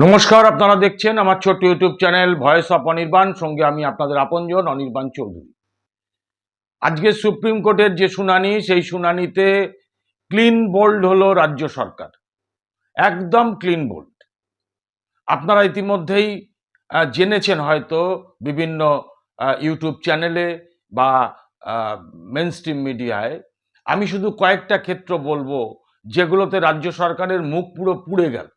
নমস্কার, আপনারা দেখছেন আমার ছোট্ট YouTube channel voice of Anirban. সঙ্গে আমি আপনাদের আপনজন, অনির্বাণ চৌধুরী। আজকে সুপ্রিম কোর্টের যে শুনানি, সেই শুনানিতে ক্লিন বোল্ড হলো রাজ্য সরকার। একদম ক্লিন বোল্ড। আপনারা ইতিমধ্যেই জেনেছেন হয়তো বিভিন্ন ইউটিউব চ্যানেলে বা মেন স্ট্রিম মিডিয়ায়। আমি শুধু কয়েকটা ক্ষেত্র বলব, যেগুলোতে রাজ্য সরকারের মুখ পুরো পুড়ে গেল।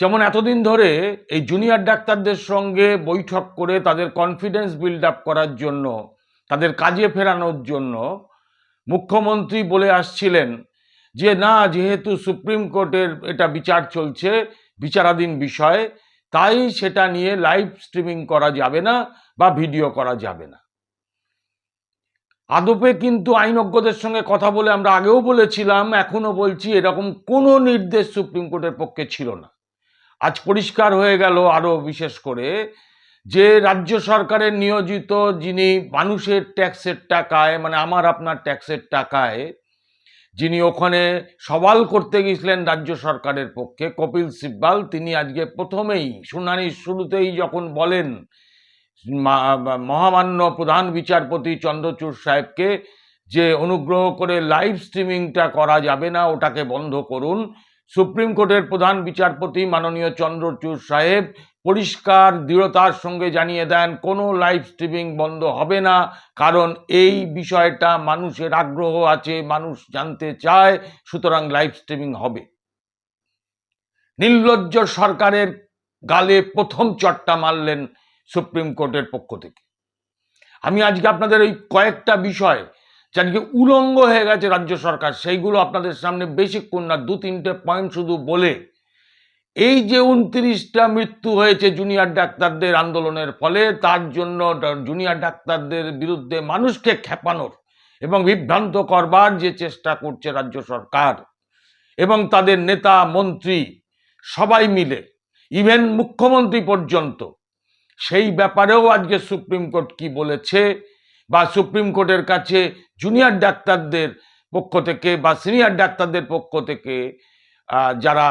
যেমন এতদিন ধরে এই জুনিয়র ডাক্তারদের সঙ্গে বৈঠক করে তাদের কনফিডেন্স বিল্ড আপ করার জন্য, তাদের কাজে ফেরানোর জন্য মুখ্যমন্ত্রী বলে আসছিলেন যে, না, যেহেতু সুপ্রিম কোর্টের এটা বিচার চলছে, বিচারাধীন বিষয়, তাই সেটা নিয়ে লাইভ স্ট্রিমিং করা যাবে না বা ভিডিও করা যাবে না। আদপে কিন্তু আইনজ্ঞদের সঙ্গে কথা বলে আমরা আগেও বলেছিলাম, এখনও বলছি, এরকম কোনো নির্দেশ সুপ্রিম কোর্টের পক্ষে ছিল না। আজ পরিষ্কার হয়ে গেল আরও বিশেষ করে যে রাজ্য সরকারের নিয়োজিত যিনি মানুষের ট্যাক্সের টাকায় মানে আমার আপনার ট্যাক্সের টাকায়, যিনি ওখানে সওয়াল করতে গিয়েছিলেন রাজ্য সরকারের পক্ষে, কপিল সিব্বাল, তিনি আজকে প্রথমেই, শুনানির শুরুতেই যখন বলেন মহামান্য প্রধান বিচারপতি চন্দ্রচূড় সাহেবকে যে অনুগ্রহ করে লাইভ স্ট্রিমিংটা করা যাবে না, ওটাকে বন্ধ করুন সুপ্রিম কোর্টের প্রধান বিচারপতি মাননীয় চন্দ্রচূড় সাহেব পরিষ্কার দৃঢ়তার সঙ্গে জানিয়ে দেন, কোনো লাইভ স্ট্রিমিং বন্ধ হবে না। কারণ এই বিষয়টা মানুষের আগ্রহ আছে, মানুষ জানতে চায়, সুতরাং লাইভ স্ট্রিমিং হবে। নির্লজ্জ সরকারের গালে প্রথম চটটা মারলেন সুপ্রিম কোর্টের পক্ষ থেকে। আমি আজকে আপনাদের ওই কয়েকটা বিষয় আজকে উলঙ্গ হয়ে গেছে রাজ্য সরকার, সেইগুলো আপনাদের সামনে বেশিক্ষণ না দু তিনটে পয়েন্ট শুধু বলে, এই যে উনত্রিশটা মৃত্যু হয়েছে জুনিয়র ডাক্তারদের আন্দোলনের ফলে, তার জন্য জুনিয়র ডাক্তারদের বিরুদ্ধে মানুষকে খেপানোর এবং বিভ্রান্ত করবার যে চেষ্টা করছে রাজ্য সরকার এবং তাদের নেতা, মন্ত্রী সবাই মিলে ইভেন মুখ্যমন্ত্রী পর্যন্ত, সেই ব্যাপারেও আজকে সুপ্রিম কোর্ট কি বলেছে বা সুপ্রিম কোর্টের কাছে জুনিয়র ডাক্তারদের পক্ষ থেকে বা সিনিয়র ডাক্তারদের পক্ষ থেকে যারা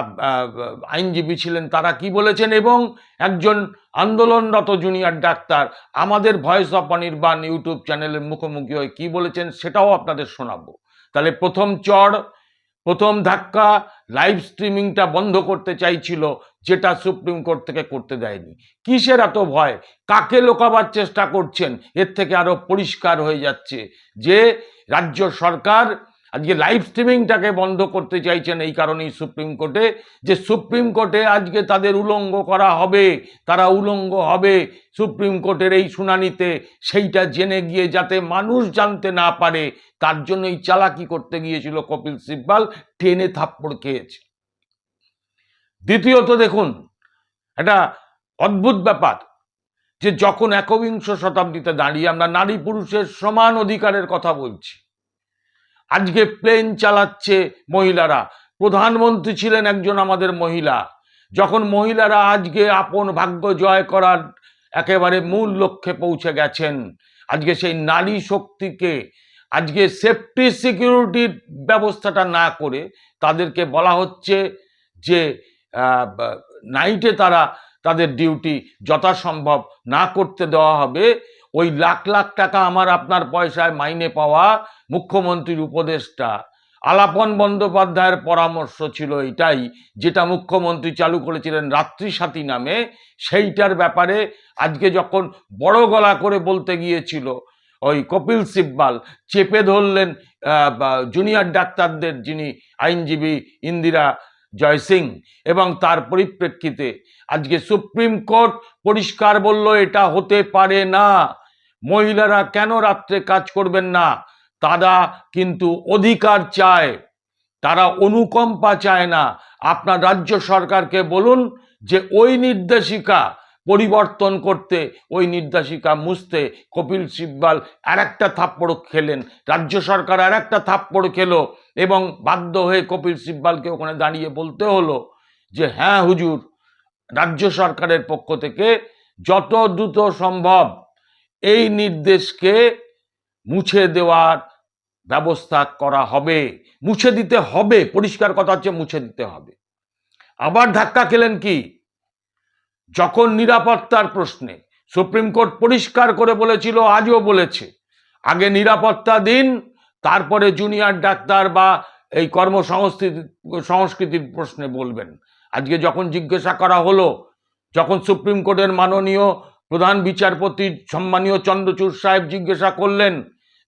আইনজীবী ছিলেন তারা কি বলেছেন? এবং একজন আন্দোলনরত জুনিয়র ডাক্তার আমাদের ভয়েস অফ অনির্বাণ ইউটিউব চ্যানেলের মুখোমুখি হয়ে কি বলেছেন সেটাও আপনাদের শোনাবো। তাহলে প্রথম চড় প্রথম ধাক্কা লাইভ স্ট্রিমিংটা বন্ধ করতে চাইছিল, যেটা সুপ্রিম কোর্ট থেকে করতে দেয়নি। কিসের এত ভয়? কাকে লোকাবার চেষ্টা করছেন? এর থেকে আরও পরিষ্কার হয়ে যাচ্ছে যে, রাজ্য সরকার আজকে লাইভ স্ট্রিমিংটাকে বন্ধ করতে চাইছেন এই কারণেই সুপ্রিম কোর্টে যে সুপ্রিম কোর্টে আজকে তাদের উলঙ্গ করা হবে, তারা উলঙ্গ হবে সুপ্রিম কোর্টের এই শুনানিতে। সেইটা জেনে গিয়ে যাতে মানুষ জানতে না পারে, তার জন্য এই চালাকি করতে গিয়েছিল কপিল সিব্বাল, টেনে থাপ্পড় খেয়েছে। দ্বিতীয়ত দেখুন, একটা অদ্ভুত ব্যাপার, যে যখন একবিংশ শতাব্দীতে দাঁড়িয়ে আমরা নারী পুরুষের সমান অধিকারের কথা বলছি আজকে প্লেন চালাচ্ছে মহিলারা। প্রধানমন্ত্রী ছিলেন একজন আমাদের মহিলা। যখন মহিলারা আজকে আপন ভাগ্য জয় করার একেবারে মূল লক্ষ্যে পৌঁছে গেছেন, আজকে সেই নারী শক্তিকে, আজকে সেফটি সিকিউরিটির ব্যবস্থাটা না করে তাদেরকে বলা হচ্ছে যে নাইটে তারা তাদের ডিউটি যথাসম্ভব না করতে দেওয়া হবে। ওই লাখ লাখ টাকা আমার আপনার পয়সায় মাইনে পাওয়া মুখ্যমন্ত্রীর উপদেষ্টা। আলাপন বন্দ্যোপাধ্যায়ের পরামর্শ ছিল এটাই, যেটা মুখ্যমন্ত্রী চালু করেছিলেন রাত্রি সাথী নামে। সেইটার ব্যাপারে আজকে যখন বড় গলা করে বলতে গিয়েছিল ওই কপিল সিব্বাল, চেপে ধরলেন জুনিয়র ডাক্তারদের যিনি আইনজীবী ইন্দিরা জয় সিং এবং তার পরিপ্রেক্ষিতে আজকে সুপ্রিম কোর্ট পরিষ্কার বলল, এটা হতে পারে না। মহিলারা কেন রাত্রে কাজ করবেন না? তারা কিন্তু অধিকার চায়, তারা অনুকম্পা চায় না। আপনার রাজ্য সরকারকে বলুন যে ওই নির্দেশিকা পরিবর্তন করতে, ওই নির্দেশিকা মুছতে কপিল সিব্বাল আর একটা থাপ্পড় খেলেন। রাজ্য সরকার আর একটা থাপ্পড় খেলো এবং বাধ্য হয়ে কপিল সিব্বালকে ওখানে দাঁড়িয়ে বলতে হলো যে হ্যাঁ হুজুর, রাজ্য সরকারের পক্ষ থেকে যত দ্রুত সম্ভব এই নির্দেশকে মুছে দেওয়ার ব্যবস্থা করা হবে, মুছে দিতে হবে, পরিষ্কার কথা হচ্ছে মুছে দিতে হবে। আবার ধাক্কা খেলেন কি? যখন নিরাপত্তার প্রশ্নে সুপ্রিম কোর্ট পরিষ্কার করে বলেছিল, আজও বলেছে, আগে নিরাপত্তা দিন, তারপরে জুনিয়র ডাক্তার বা এই কর্মসংস্কৃতি, সংস্কৃতির প্রশ্নে বলবেন। আজকে যখন জিজ্ঞাসা করা হলো, যখন সুপ্রিম কোর্টের মাননীয় প্রধান বিচারপতি সম্মানীয় চন্দ্রচূড় সাহেব জিজ্ঞাসা করলেন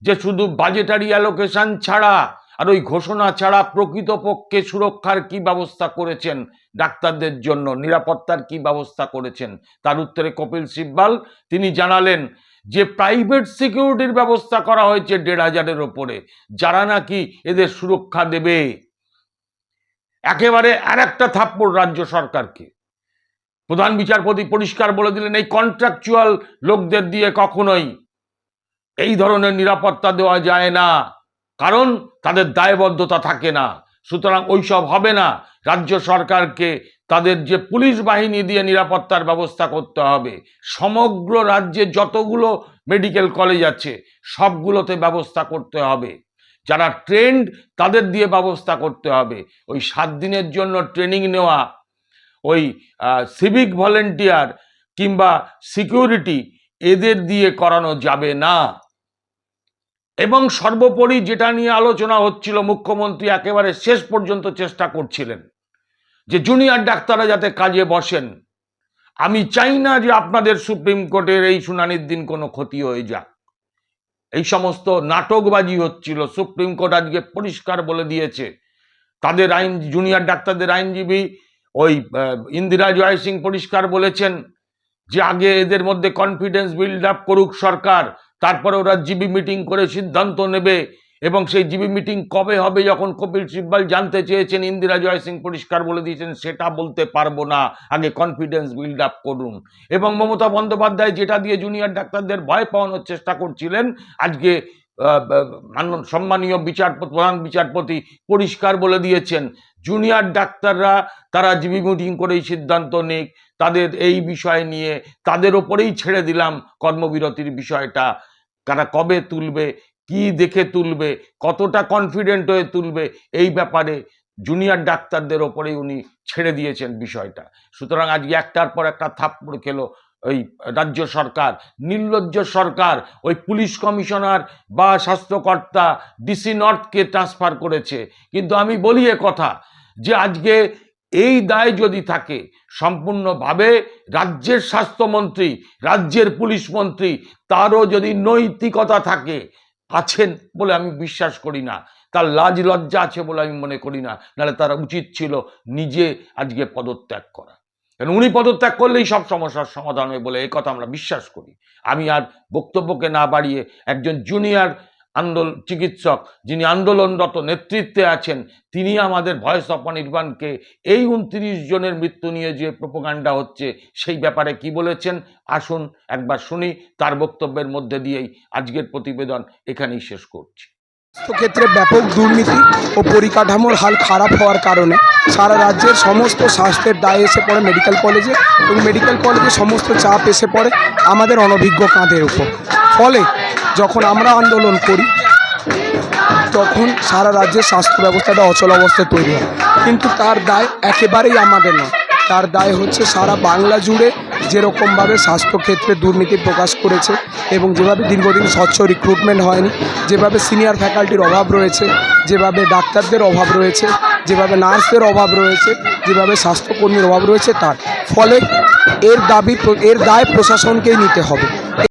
যে শুধু বাজেটারি অ্যালোকেশন ছাড়া আর ওই ঘোষণা ছাড়া প্রকৃতপক্ষে সুরক্ষার কি ব্যবস্থা করেছেন ডাক্তারদের জন্য, নিরাপত্তার কি ব্যবস্থা করেছেন? তার উত্তরে কপিল সিব্বাল, তিনি জানালেন যে প্রাইভেট সিকিউরিটির ব্যবস্থা করা হয়েছে দেড় হাজারের ওপরে, যারা নাকি এদের সুরক্ষা দেবে। একেবারে আর একটা থাপ্পড় রাজ্য সরকারকে। প্রধান বিচারপতি পরিষ্কার বলে দিলেন, এই কন্ট্রাকচুয়াল লোকদের দিয়ে কখনোই এই ধরনের নিরাপত্তা দেওয়া যায় না। কারণ তাদের দায়বদ্ধতা থাকে না। সুতরাং ওইসব হবে না। রাজ্য সরকারকে তাদের যে পুলিশ বাহিনী দিয়ে নিরাপত্তার ব্যবস্থা করতে হবে, সমগ্র রাজ্যে যতগুলো মেডিকেল কলেজ আছে, সবগুলোতে ব্যবস্থা করতে হবে। যারা ট্রেন্ড, তাদের দিয়ে ব্যবস্থা করতে হবে। ওই সাত দিনের জন্য ট্রেনিং নেওয়া, ওই সিভিক ভলেন্টিয়ার কিংবা সিকিউরিটি, এদের দিয়ে করানো যাবে না। এবং সর্বোপরি যেটা নিয়ে আলোচনা হচ্ছিল, মুখ্যমন্ত্রী একেবারে শেষ পর্যন্ত চেষ্টা করছিলেন যে জুনিয়র ডাক্তাররা যাতে কাজে বসেন। আমি চাই না যে আপনাদের সুপ্রিম কোর্টের এই শুনানির দিন কোনো ক্ষতি হয়ে যাক। এই সমস্ত নাটকবাজি হচ্ছিল, সুপ্রিম কোর্ট আজকে পরিষ্কার বলে দিয়েছে। তাদের আইন, জুনিয়র ডাক্তারদের আইনজীবী ওই ইন্দিরা জয় সিং পরিষ্কার বলেছেন যে আগে এদের মধ্যে কনফিডেন্স বিল্ড আপ করুক সরকার তারপরে ওরা জিবি মিটিং করে সিদ্ধান্ত নেবে এবং সেই জিবি মিটিং কবে হবে যখন কপিল সিব্বাল জানতে চেয়েছেন, ইন্দিরা জয় সিং পরিষ্কার বলে দিয়েছেন, সেটা বলতে পারব না। আগে কনফিডেন্স বিল্ড আপ করুন। এবং মমতা বন্দ্যোপাধ্যায় যেটা দিয়ে জুনিয়র ডাক্তারদের ভয় পাওয়ানোর চেষ্টা করছিলেন, আজকে সম্মানীয় বিচারপতি, প্রধান বিচারপতি পরিষ্কার বলে দিয়েছেন। জুনিয়র ডাক্তাররা, তারা জিবি মিটিং করেই সিদ্ধান্ত নিক। তাদের এই বিষয় নিয়ে তাদের ওপরেই ছেড়ে দিলাম কর্মবিরতির বিষয়টা। তারা কবে তুলবে, কি দেখে তুলবে, কতটা কনফিডেন্ট হয়ে তুলবে, এই ব্যাপারে জুনিয়র ডাক্তারদের ওপরেই উনি ছেড়ে দিয়েছেন বিষয়টা। সুতরাং আজকে একটার পর একটা থাপ্পড় খেলো ওই রাজ্য সরকার, নির্লজ্জ সরকার, ওই পুলিশ কমিশনার বা স্বাস্থ্যকর্তা ডিসি নর্থকে ট্রান্সফার করেছে। কিন্তু আমি বলি এ কথা যে আজকে এই দায় যদি থাকে, সম্পূর্ণভাবে রাজ্যের স্বাস্থ্যমন্ত্রী, রাজ্যের পুলিশ মন্ত্রী, তারও যদি নৈতিকতা থাকে, আছেন বলে আমি বিশ্বাস করি না। তার লাজ লজ্জা আছে বলে আমি মনে করি না। নাহলে তার উচিত ছিল নিজে আজকে পদত্যাগ করা। কারণ উনি পদত্যাগ করলেই সব সমস্যার সমাধান হয় বলে এই কথা আমরা বিশ্বাস করি। আমি আর বক্তব্যকে না বাড়িয়ে একজন জুনিয়র আন্দোলন চিকিৎসক যিনি আন্দোলনরত নেতৃত্বে আছেন, তিনি আমাদের ভয়েস অফ অনির্বাণকে এই উনত্রিশ জনের মৃত্যু নিয়ে যে প্রোপাগান্ডা হচ্ছে, সেই ব্যাপারে কি বলেছেন? আসুন একবার শুনি, তার বক্তব্যের মধ্যে দিয়েই আজকের প্রতিবেদন এখানেই শেষ করছি। ক্ষেত্রে ব্যাপক দুর্নীতি ও পরিকাঠামোর হাল খারাপ হওয়ার কারণে সারা রাজ্যের সমস্ত স্বাস্থ্যের দায় এসে পড়ে মেডিকেল কলেজে এবং মেডিকেল কলেজে সমস্ত চাপ এসে পড়ে আমাদের অনভিজ্ঞ কাঁধের উপর। ফলে যখন আমরা আন্দোলন করি, তখন সারা রাজ্যের স্বাস্থ্য ব্যবস্থাটা অচল অবস্থায় তৈরি হয়। কিন্তু তার দায় একেবারেই আমাদের নয়। তার দায় হচ্ছে সারা বাংলা জুড়ে যেরকমভাবে স্বাস্থ্যক্ষেত্রে দুর্নীতি প্রকাশ করেছে এবং যেভাবে দীর্ঘদিন স্বচ্ছ রিক্রুটমেন্ট হয়নি, যেভাবে সিনিয়র ফ্যাকাল্টির অভাব রয়েছে, যেভাবে ডাক্তারদের অভাব রয়েছে, যেভাবে নার্সদের অভাব রয়েছে, যেভাবে স্বাস্থ্যকর্মীর অভাব রয়েছে, তার ফলে এর দাবি, এর দায় প্রশাসনকেই নিতে হবে।